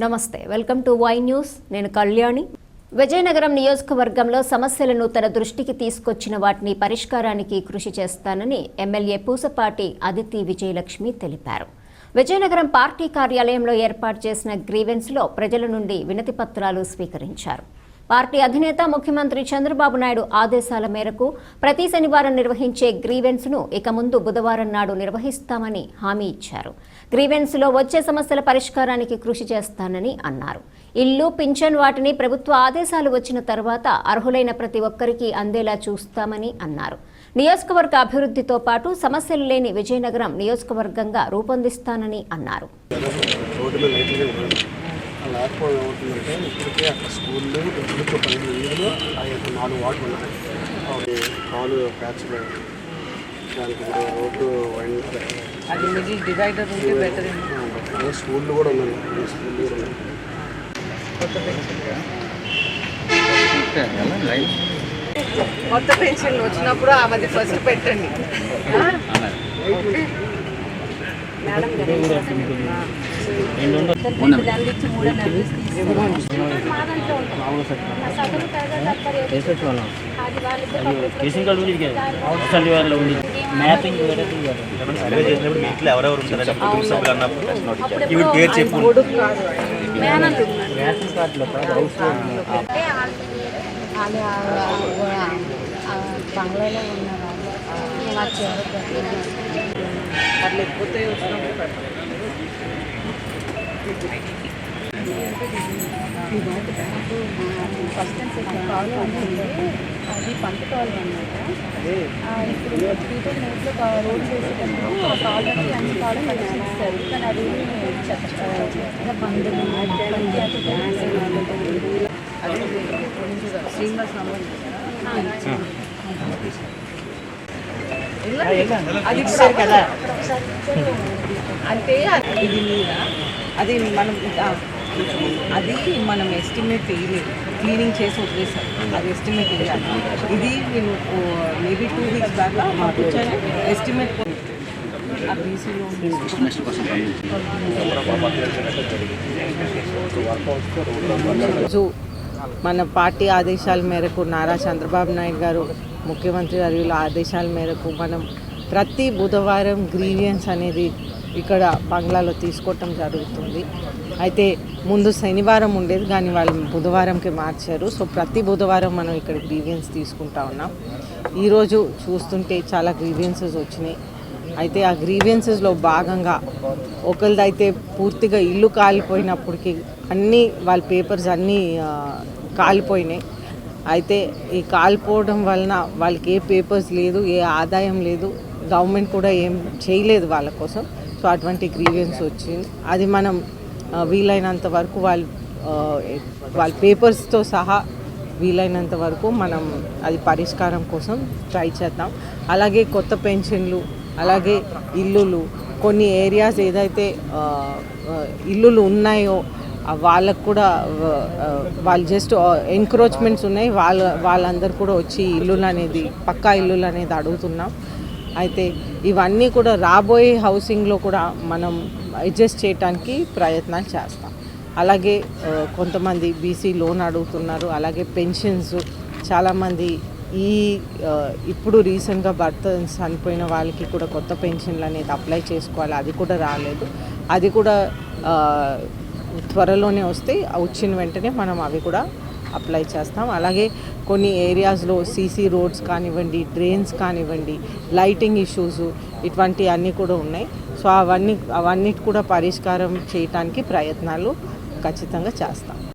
నమస్తే welcome to Y news. నేను కళ్యాణి. విజయనగరం నియోజకవర్గంలో సమస్యలను తన దృష్టికి తీసుకొచ్చిన వాటిని పరిష్కారానికి కృషి చేస్తానని ఎమ్మెల్యే పూసపాటి అదితి విజయలక్ష్మి తెలిపారు. విజయనగరం పార్టీ కార్యాలయంలో ఏర్పాటు చేసిన గ్రీవెన్స్లో ప్రజల నుండి వినతి పత్రాలు స్వీకరించారు. పార్టీ అధినేత ముఖ్యమంత్రి చంద్రబాబు నాయుడు ఆదేశాల మేరకు ప్రతి శనివారం నిర్వహించే గ్రీవెన్స్ను ఇక ముందు బుధవారం నాడు నిర్వహిస్తామని హామీ ఇచ్చారు. గ్రీవెన్స్లో వచ్చే సమస్యల పరిష్కారానికి కృషి చేస్తానని అన్నారు. ఇల్లు పింఛన్ వాటిని ప్రభుత్వ ఆదేశాలు వచ్చిన తర్వాత అర్హులైన ప్రతి ఒక్కరికి అందేలా చూస్తామని అన్నారు. నియోజకవర్గ అభివృద్ధితో పాటు సమస్యలు లేని విజయనగరం నియోజకవర్గంగా రూపొందిస్తానని అన్నారు. లేకపోవడం ఏమవుతుందంటే ఇప్పటికే అక్కడ స్కూళ్ళు ఇంట్లో పన్నెండు వీధులు ఆ యొక్క నాలుగు వార్డులు ఉన్నాయి. అవి కాలు ప్యాచ్లు. దానికి రోడ్డు వైండ్ అది మిడిల్ డివైడర్ ఉంటే బెటర్ ఏమో. స్కూళ్ళు కూడా ఉన్నాయి. స్కూళ్ళు కూడా ఉన్నాయి. కొత్త పెన్షన్లు వచ్చినప్పుడు ఆమెది ఫస్ట్ పెట్టండి. ఇంట్లో ఎవరెవరు ఉంటారని కుటుంబ సభ్యులు అన్నప్పుడు ఇవి పేరు చెప్పు. రేషన్ కార్డులో హౌస్ బంగ్లాలో వాళ్ళు అట్లా లేకపోతే వచ్చినప్పుడు. ఫస్ట్ సెకండ్ కాల్ అది పంట కాల్ అనమాట ఇప్పుడు పీటర్ నోట్లో రోడ్ చేసేటప్పుడు ఆల్రెడీ అన్ని కాల్ ఇస్తారు కానీ అది బంధువులు అది శ్రీనివాస్ నంబర్ అది ఇచ్చారు కదా అంటే ఇది మీద అది మనం అది మనం ఎస్టిమేట్ వేయలేదు క్లీనింగ్ చేసి వదిలేసాం అది ఎస్టిమేట్ వేయాలి ఇది నేను మేబీ టూ వీక్స్ దాకా మాకు వచ్చాను ఎస్టిమేట్ ఆ బీసీలో మన పార్టీ ఆదేశాల మేరకు నారా చంద్రబాబు నాయుడు గారు ముఖ్యమంత్రి వర్యుల ఆదేశాల మేరకు మనం ప్రతి బుధవారం గ్రీవియన్స్ అనేది ఇక్కడ బంగ్లాలో తీసుకోవటం జరుగుతుంది. అయితే ముందు శనివారం ఉండేది కానీ వాళ్ళు బుధవారంకి మార్చారు. సో ప్రతి బుధవారం మనం ఇక్కడ గ్రీవియన్స్ తీసుకుంటా ఉన్నాం. ఈరోజు చూస్తుంటే చాలా గ్రీవియన్సెస్ వచ్చినాయి. అయితే ఆ గ్రీవియన్సెస్లో భాగంగా ఒకరిదైతే పూర్తిగా ఇల్లు కాలిపోయినప్పటికీ అన్నీ వాళ్ళ పేపర్స్ అన్నీ కాలిపోయినాయి. అయితే ఈ కాలిపోవడం వలన వాళ్ళకి ఏ పేపర్స్ లేదు ఏ ఆదాయం లేదు గవర్నమెంట్ కూడా ఏం చేయలేదు వాళ్ళ కోసం. సో అటువంటి గ్రీవియన్స్ వచ్చింది. అది మనం వీలైనంత వరకు వాళ్ళు వాళ్ళ పేపర్స్తో సహా వీలైనంత వరకు మనం అది పరిష్కారం కోసం ట్రై చేద్దాం. అలాగే కొత్త పెన్షన్లు అలాగే ఇల్లులు కొన్ని ఏరియాస్ ఏదైతే ఇల్లులు ఉన్నాయో వాళ్ళకు కూడా వాళ్ళు జస్ట్ ఎంక్రోచ్మెంట్స్ ఉన్నాయి. వాళ్ళ వాళ్ళందరూ కూడా వచ్చి ఇల్లులు అనేది పక్కా ఇల్లులు అనేది అడుగుతున్నాం. అయితే ఇవన్నీ కూడా రాబోయే హౌసింగ్లో కూడా మనం అడ్జస్ట్ చేయడానికి ప్రయత్నాలు చేస్తాం. అలాగే కొంతమంది బీసీ లోన్ అడుగుతున్నారు. అలాగే పెన్షన్స్ చాలామంది ఈ ఇప్పుడు రీసెంట్గా భర్త చనిపోయిన వాళ్ళకి కూడా కొత్త పెన్షన్లు అనేది అప్లై చేసుకోవాలి. అది కూడా రాలేదు. అది కూడా త్వరలోనే వస్తే వచ్చిన వెంటనే మనం అవి కూడా అప్లై చేస్తాం. అలాగే కొన్ని ఏరియాస్లో సీసీ రోడ్స్ కానివ్వండి డ్రైన్స్ కానివ్వండి లైటింగ్ ఇష్యూస్ ఇటువంటి అన్నీ కూడా ఉన్నాయి. సో అవన్నీ అవన్నిటి కూడా పరిష్కారం చేయటానికి ప్రయత్నాలు ఖచ్చితంగా చేస్తాం.